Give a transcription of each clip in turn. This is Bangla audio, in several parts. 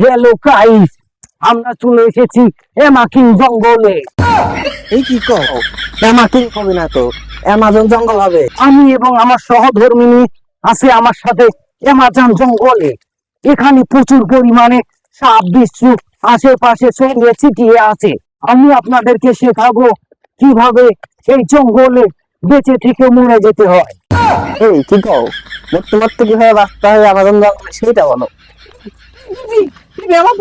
হ্যালো গাইস আমরা চলে এসেছি এমাকিং জঙ্গলে। এই কি কও? অ্যামাজন হবে না তো অ্যামাজন জঙ্গল হবে। আমি এবং আমার সহধর্মিনী আছে আমার সাথে অ্যামাজন জঙ্গলে। এখানে প্রচুর পরিমাণে সাপ বিচ্ছু আশেপাশে ছড়িয়ে ছিটিয়ে আছে। আমি আপনাদেরকে শেখাবো কীভাবে এই জঙ্গলে বেঁচে থেকে মরে যেতে হয়। এই কি কও? মরতে মরতে কীভাবে বাঁচতে হয় অ্যামাজন জঙ্গলে সেটা বলো। আমার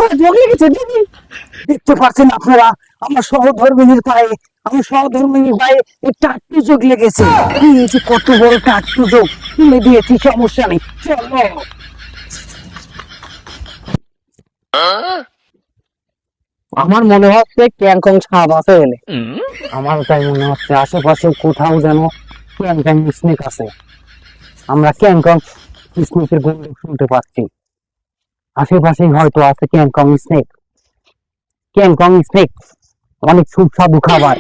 দেখতে আপনারা, আমার সহধর্মিনীর পায়ে সহধর্মিনীর পায়ে এই লেগেছে। কত বড় সমস্যা নেই। আমার মনে হচ্ছে ক্যাংকং সাপ আছে আমার তাই মনে হচ্ছে আশেপাশে কোথাও যেন ক্যাংকং স্নেক আছে। আমরা ক্যাংকং স্নেকের গন্ধ শুনতে পাচ্ছি। আশেপাশেই হয়তো আছে ক্যাংকং স্নেক ক্যাংকং স্নেক অনেক সুস্বাদু খাবার।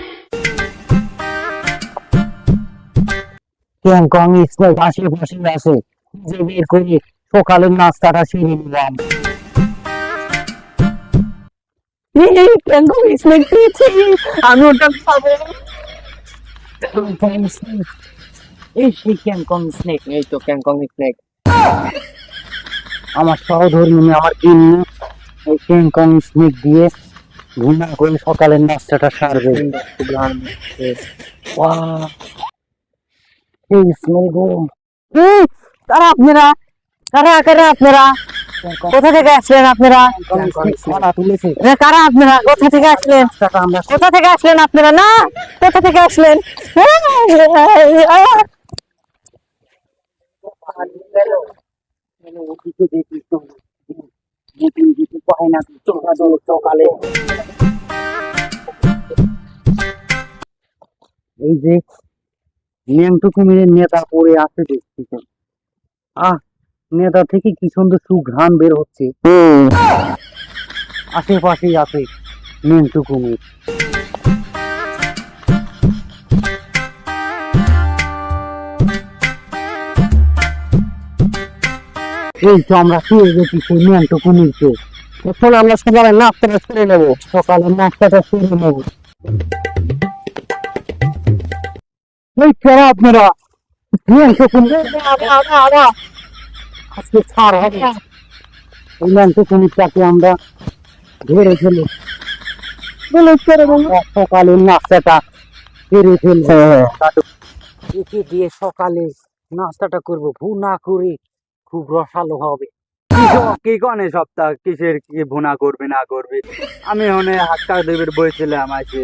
ক্যাংকং স্নেক আশেপাশে আছে। যে বের করে সকালের নাস্তাটা সেরে নিলাম। এই স্নেক এই সেই ক্যাংকং স্নেক এই তো ক্যাংকং স্নেক আমার সহধর্মী সহধর্মিনী আমার কিন্নি এই ক্যাংকং স্নেক দিয়ে ঘুমা করে সকালের নাস্তাটা সারবে! এই স্মেল গো কারা আপনারা কারা কারা আপনারা কোথা থেকে আসলেন আপনারা কারা আপনারা কোথা থেকে আসলেন আমরা কোথা থেকে আসলেন আপনারা না কোথা থেকে আসলেন দেখি তো না সকালে এই যে ন্যাংটু কুমিরের নেতা পড়ে আছে দেখছি আহ নেতা থেকে কি সুন্দর সুঘ্রাণ বের হচ্ছে? আশেপাশেই আছে ন্যাংটু কুমির এই তো আমরা পেয়ে গেছি সেই ন্যাংটু কুমিরকে এখন আমরা সকালে নাস্তাটা সেরে নেব সকালের নাস্তাটা সেরে নেব। এই কেন আপনারা কুমির আজকে ছাড় হবে এই ন্যাংটু কুমিরটাকে আমরা ধরে ফেলো সকালের নাস্তাটা সেরে ফেলব। একে দিয়ে সকালে নাস্তাটা করব। ভু না করে খুব রসালো হবে। কি কনে সপ্তাহ? কিসের কি ভুনা করবে, না করবে? আমি হনে হাক্কা দেবের বইছিলাম আইছে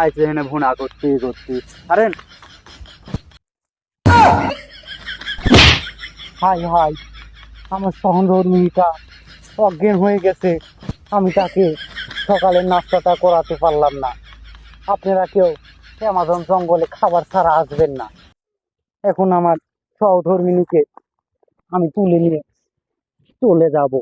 আইছে হেনে ভুনা করতে করতে। আরে হাই হাই, আমার সহধর্মিনীটা অজ্ঞান হয়ে গেছে। আমি তাকে সকালের নাস্তাটা করাতে পারলাম না। আপনারা কেউ অ্যামাজন জঙ্গলে খাবার ছাড়া আসবেন না। এখন আমার সহধর্মিনীকে আমি তুলে নিয়ে চলে যাব।